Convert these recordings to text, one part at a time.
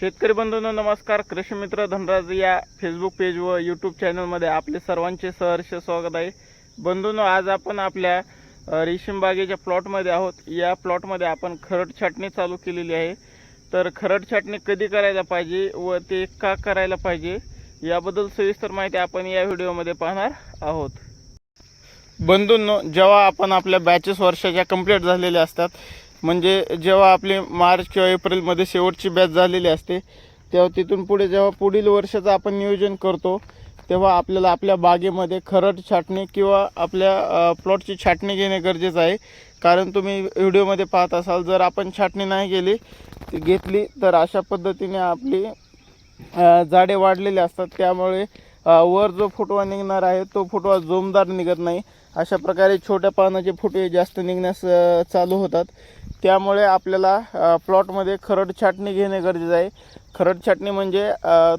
शेतकरी बंधूंनो नमस्कार. कृषी मित्र धनराज या फेसबुक पेज व यूट्यूब चॅनलमध्ये आपले सर्वांचे सहर्ष स्वागत आहे. बंधूंनो आज आपण आपल्या रेशीमबागेच्या प्लॉटमध्ये आहोत. या प्लॉटमध्ये आपण खरड छाटणी चालू केलेली आहे. तर खरड छाटणी कधी करायला पाहिजे व ते का करायला पाहिजे याबद्दल सविस्तर माहिती आपण या व्हिडिओमध्ये पाहणार आहोत. बंधूंनो जेव्हा आपण आपल्या बॅचेस वर्षाच्या कंप्लीट झालेल्या असतात म्हणजे जेव्हा आपली मार्च किंवा एप्रिलमध्ये शेवटची बॅच झालेली असते तेव्हा तिथून पुढे जेव्हा पुढील वर्षाचं आपण नियोजन करतो तेव्हा आपल्याला आपल्या बागेमध्ये खरड छाटणी किंवा आपल्या प्लॉटची छाटणी घेणे गरजेचं आहे. कारण तुम्ही व्हिडिओमध्ये पाहत असाल जर आपण छाटणी नाही केली घेतली तर अशा पद्धतीने आपली झाडे वाढलेले असतात. त्यामुळे वर जो फुटवा निघणार आहे तो फुटवा जोमदार निघत नाही. अशा प्रकारे छोट्या पानाचे फुटवे जास्त निघण्यास चालू होतात. त्यामुळे आपल्याला प्लॉटमध्ये खरड छाटणी घेणे गरजेचं आहे. खरड छाटणी म्हणजे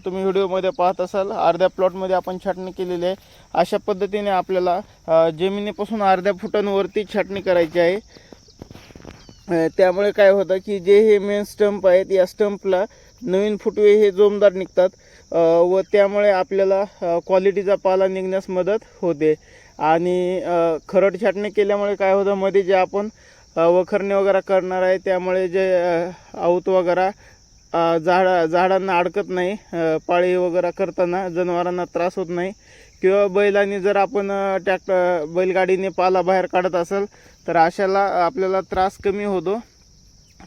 तुम्ही व्हिडिओमध्ये पाहत असाल अर्ध्या प्लॉटमध्ये आपण छाटणी केलेली आहे. अशा पद्धतीने आपल्याला जमिनीपासून अर्ध्या फुटांवरती छाटणी करायची आहे. त्यामुळे काय होतं की जे हे मेन स्टंप आहेत या स्टंपला नवीन फुटवे हे जोमदार निघतात. व त्यामुळे आपल्याला क्वालिटीचा पाला निघण्यास मदत होते. आणि खरड छाटणी केल्यामुळे काय होतं मध्ये जे आपण वखरणी वगैरे करणार आहे. त्यामुळे जे आऊत वगैरे झाडा झाडांना अडकत नाही. पाळी वगैरे करताना जनावरांना त्रास होत नाही. किंवा बैलांनी जर आपण टॅक्टर बैलगाडीने पाला बाहेर काढत असेल तर अशाला आपल्याला त्रास कमी होतो.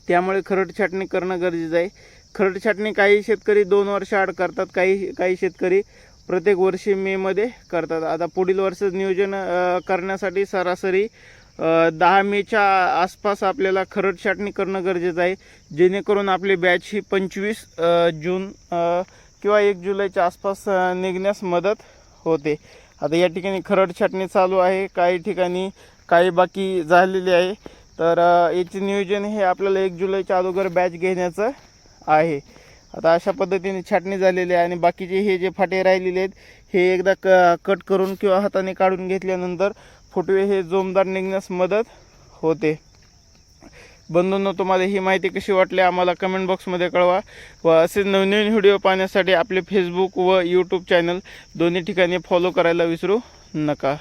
त्यामुळे खरड छाटणी करणं गरजेचं आहे. खरड छाटणी काही शेतकरी दोन वर्ष आड करतात काही काही शेतकरी प्रत्येक वर्षी मेमध्ये करतात. आता पुढील वर्षाचं नियोजन करण्यासाठी सरासरी दहा मेच्या आसपास आपल्याला खरड छाटणी करणं गरजेचं आहे. जेणेकरून आपली बॅच ही पंचवीस जून किंवा एक जुलैच्या आसपास निघण्यास मदत होते. आता या ठिकाणी खरड छाटणी चालू आहे. काही ठिकाणी काही बाकी झालेली आहे. तर याचे नियोजन हे आपल्याला एक जुलैच्या अगोदर बॅच घेण्याचं आहे. आता अशा पद्धतीने छाटणी झालेली आहे आणि बाकीचे हे जे फाटे राहिलेले आहेत हे एकदा क कट करून किंवा हाताने काढून घेतल्यानंतर फुटवे हे जोमदार निघण्यास मदत होते. बंधूंनो तुम्हाला ही माहिती कशी वाटली आम्हाला कमेंट बॉक्समध्ये कळवा व असे नवनवीन व्हिडिओ पाहण्यासाठी आपले फेसबुक व यूट्यूब चॅनल दोन्ही ठिकाणी फॉलो करायला विसरू नका.